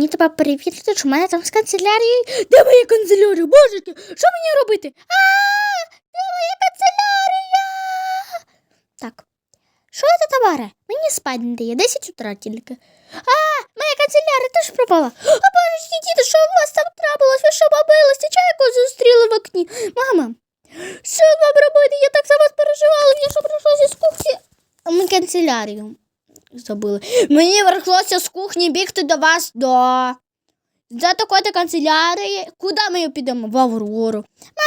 Мені треба перевірити, чи в мене там з канцелярією. Де моя канцелярія? Божечки, що мені робити? А, де моя канцелярія? Так. Що це товари? Мені спати не дає, 10 утра тільки. А, моя канцелярія теж пропала. А божечки, діти, що у вас там трапилось? Ви що бабилися? Чайку зустріли в окні. Мама, що вам робити? Я так за вас переживала, я що прийшла зі. А Ми канцелярію забули. Мені верхлося з кухні бігти до вас до. За такої канцелярії. Куди ми підемо? В Аврору.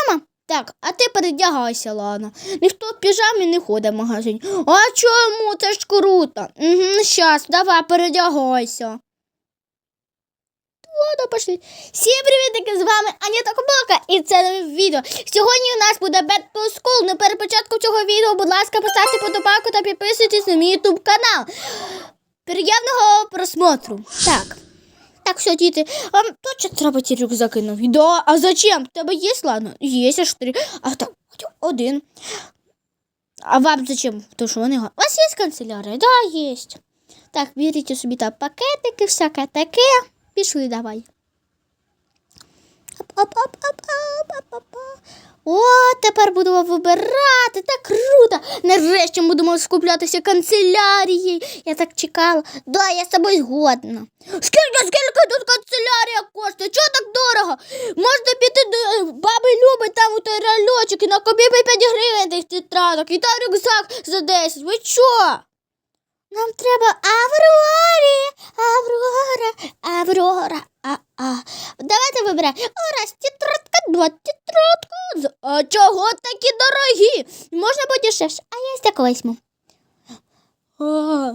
Мама, так, а ти передягайся, Лана. Ніхто в піжамі не ходить в магазин. А чому? Це ж круто. Угу, щас, давай, передягайся. Ладно, пошли. Всім привітики, з вами Аніта Кобока і це нове відео. Сьогодні у нас буде Battle School. Ну перед початком цього відео, будь ласка, поставте подобайку та підписуйтесь на мій YouTube канал. Приємного просмотру. Так. Так, все, діти, вам точно треба ці рюкзаки нові? Да, а зачем? Тебе є, ладно? Є аж три. А так, один. А вам зачем? Тому що вони... У вас є канцелярія? Да, є. Так, беріть собі там пакетики, всяке таке. Пішли давай. О, тепер будемо вибирати. Так круто. Нарешті будемо скуплятися канцелярією. Я так чекала. Да, я з тобою згодна. Скільки, скільки тут канцелярія коштує? Чого так дорого? Можна піти до е, баби Люби, там у той рольочок і на кобі 5 гривень тих тетрадок, і там рюкзак за 10. Ви що? Нам треба Аврорі, Аврора, Аврора, а, а. Давайте вибираємо. О, раз, тетрадка, два, тетрадка. З- А чого такі дорогі? Можна подешевше, а я. О,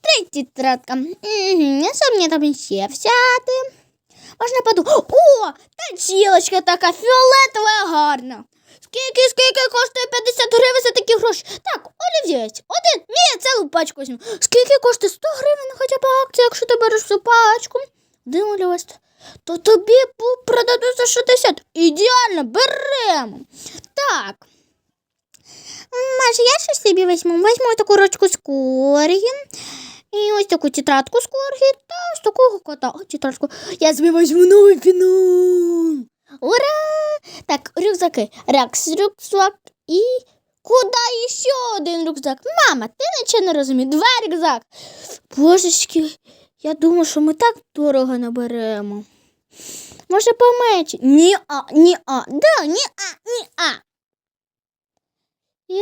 три тетрадка. Угу, що мені там ще взяти? Можна подумати. О, та точилочка така фіолетова гарна. Скільки, скільки коштує 50 гривень за такі гроші? Так, олів'єць. Один. Ні, цілу пачку візьму. Скільки коштує 100 гривень хоча б акція, якщо ти береш всю пачку. Один олівець. То тобі продадуть за 60. Ідеально, беремо. Так. Може, я щось собі візьму. Візьму таку ручку з. І ось таку тетрадку з коргі та ось такого кота. О, тетрадку. Я собі візьму новий фінал. Ура! Так, рюкзаки. Рекс рюкзак і. Куди ще один рюкзак? Мама, ти нічого не розумієш. Два рюкзак. Божечки, я думаю, що ми так дорого наберемо. Може, поменше? Ні, а, ні, а. Да, ні, а, ні, а.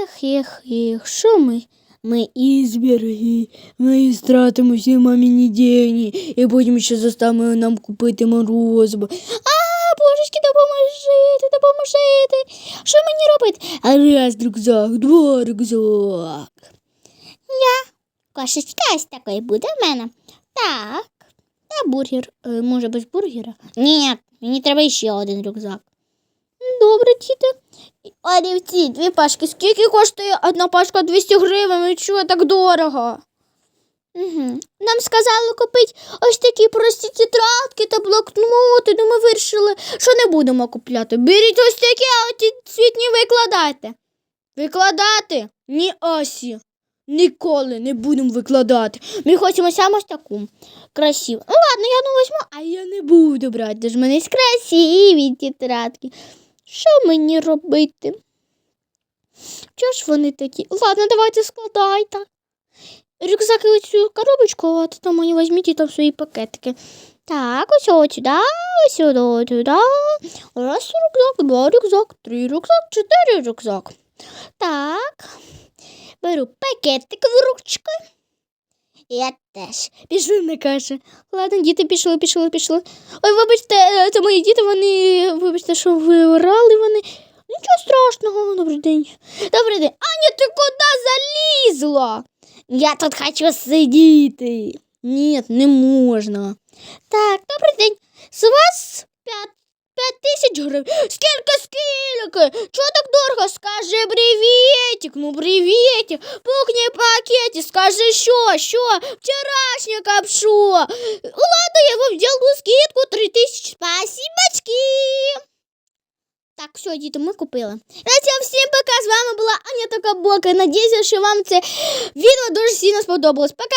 Ех, ех, ех, що ми? Ми ізберги, ми стратимо всі маміні дені, і потім ще заставимо нам купити морозиво. А, божечки, допоможите, допоможите. Що мені робити? Раз рюкзак, два рюкзак. Я. Кошечка ось такої буде в мене. Так. А бургер. Е, може без бургера? Ні, мені треба ще один рюкзак. Добре, діти. Олівці, дві пачки. Скільки коштує одна пачка 200 гривень? Ви чого так дорого? Угу. Нам сказали купити ось такі прості тетрадки та блокноти, ну ми вирішили, що не будемо купляти. Беріть ось такі, а ті цвітні викладайте. Викладати? Ні осі. Ніколи не будемо викладати. Ми хочемо саме ось таку. Красиву. Ну ладно, я ну візьму, а я не буду брати. Тож в мене є красиві тетрадки. Що мені робити? Чого ж вони такі? Ладно, давайте складайте. Рюкзаки у цю коробочку, а то там мені візьміть і там свої пакетики. Так, ось от сюди, ось сюди, от сюди. Раз рюкзак, два рюкзак, три рюкзак, чотири рюкзак. Так. Беру пакетик в ручку. Я теж. Пішли на каше. Ладно, діти пішли, пішли, пішли. Ой, вибачте, е, це мої діти, вони, вибачте, що ви орали вони. Нічого страшного, добрий день. Добрий день. Аня, ти куди залізла? Я тут хочу сидіти. Ні, не можна. Так, добрий день. З вас п'ять, п'ять тисяч гривень. Скільки, скільки? Чого так дорого? Скажи привітик, ну привітик. Пухні пакеті, скажи що, що? Вчорашника б що? Ладно, я вам делаю скидку 3 тисячі. Спасибочки. Так, все, діти, ми купили. На цьому всім пока. З вами була Аня Така Бока. Надіюся, що вам це відео дуже сильно сподобалось. Пока!